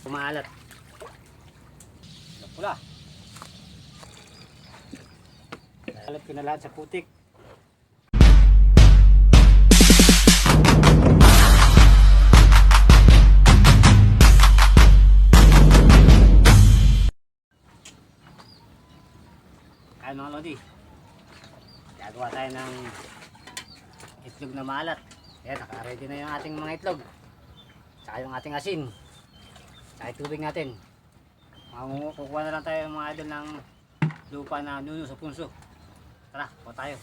Kumaalat. Pula. Alat ko na lahat sa putik. Kaya mga lodi, gagawa tayo ng itlog na maalat. Ayan, naka-ready na yung ating mga itlog. Saka yung ating asin. Yung tubig natin. Kukuha na lang tayo mga idol ng lupa na nuno sa punso. Tara, kuha tayo.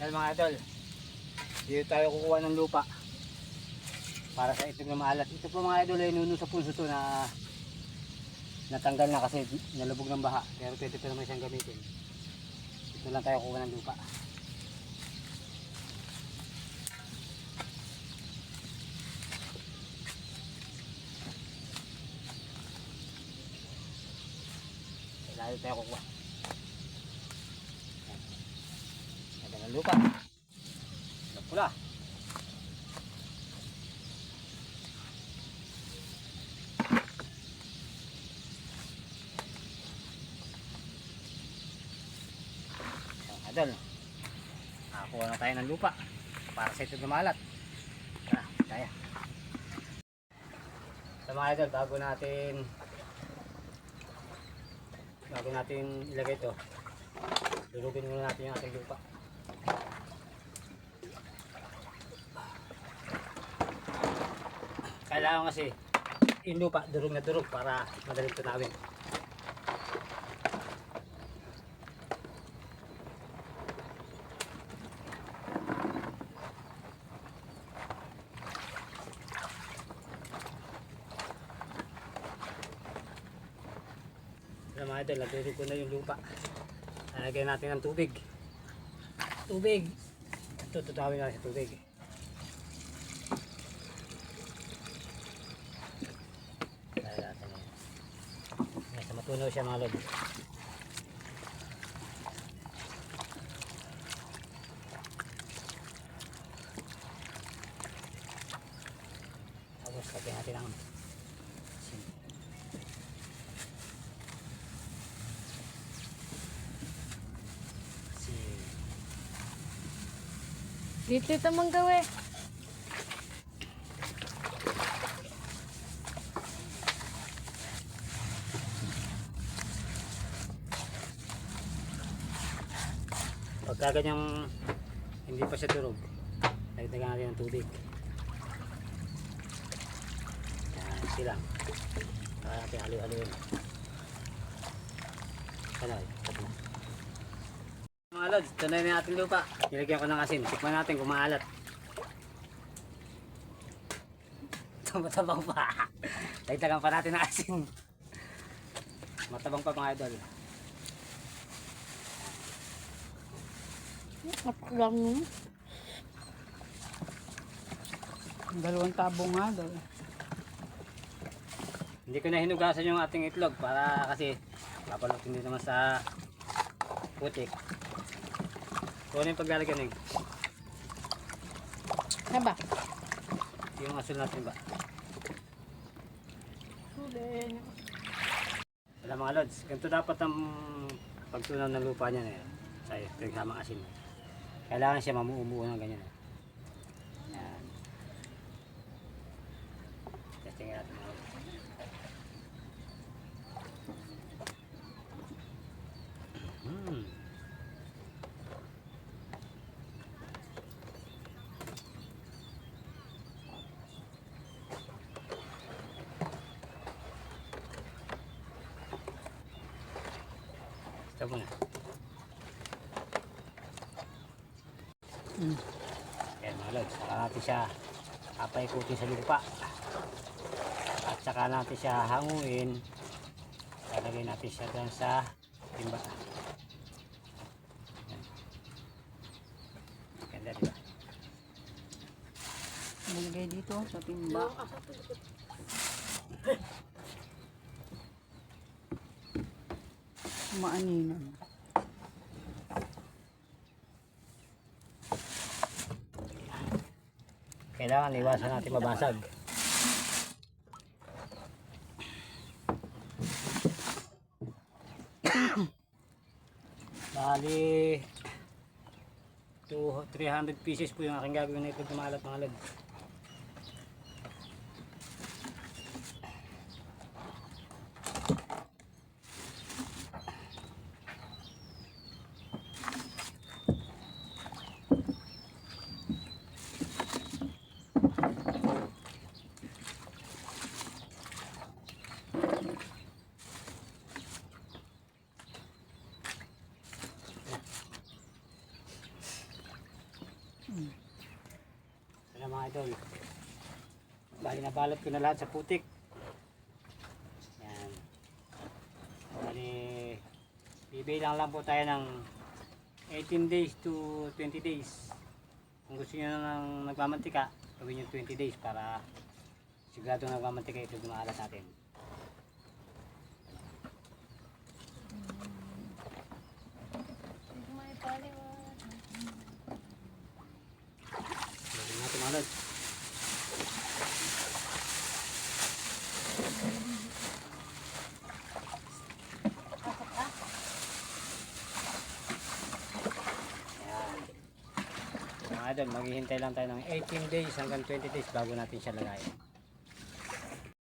Ayan mga idol, dito tayo kukuha ng lupa para sa itlog na maalat. Ito po mga idol ay nuno sa punso to na natanggal na kasi nalubog ng baha pero pwede pa naman siyang gamitin ito lang tayo kuha ng lupa layo tayo kukuha ganda ng lupa pula Mga idol, nakakuha na tayo ng lupa para sa ito gumalat. Tara, kaya. Sa mga idol, bago natin bago natin ilagay ito, durugin muna natin yung ating lupa. Kailangan kasi yung lupa, durog na durog para madaling tunawin. Ayan mga idol, natulog ko na yung lupa. Lalagyan natin ng tubig. Tubig. Ito, tutawin natin sa tubig. Lalagyan natin yan. Nasa matunaw siya mga lod. Tapos, lagyan natin ang asin. asin. Dito ito mong gawin. Pagka ganyang hindi pa siya durog, dagdagan natin ng tubig. Yan, silang. Saka natin halo-haloin. Ano. Mga lods, ito na ating lupa. Nilagyan ko ng asin. Tikman natin kung maalat. Matabang pa. Dagdagan pa natin ng asin. Matabang pa mga idol. Napaklang mo. Dalawang tabo nga daw. Hindi ko na hinugasan yung ating itlog para kasi papalutin din naman sa putik. Kung ano yung paglalagyan ng Ano ba? yung asul natin ba? Huli. Wala mga lods, ganito dapat ang pagtunaw ng lupa niya na yan. Sa pinagsamang asin. Kailangan siya mamuumuo ng ganyan. eh. Yan. Testing natin mga lods. Hmm. Ito muna. Mm. Yan mga lods, saka natin siya papaikutin sa lupa. At saka natin siya hanguin. Lalagay natin siya doon sa timba. Yan. Ganda diba? Nalagay dito sa timba. Maaninan. Kailangan iwasan natin mabasag. Bali, 2, 300 pieces po yung aking gagawin na itlog na maalat mga lod. Idol. Bali nabalot ko na lahat sa putik. Yan. Bali, bibilang lang po tayo ng 18 days to 20 days. Kung gusto nyo nang nagmamantika, gawin yung 20 days para sigurado nagmamantika ito gumalat natin. May paliwa. Gawin natin mga lod. Ayan. Mga idol, maghihintay lang tayo ng 18 days hanggang 20 days bago natin siya lagayin.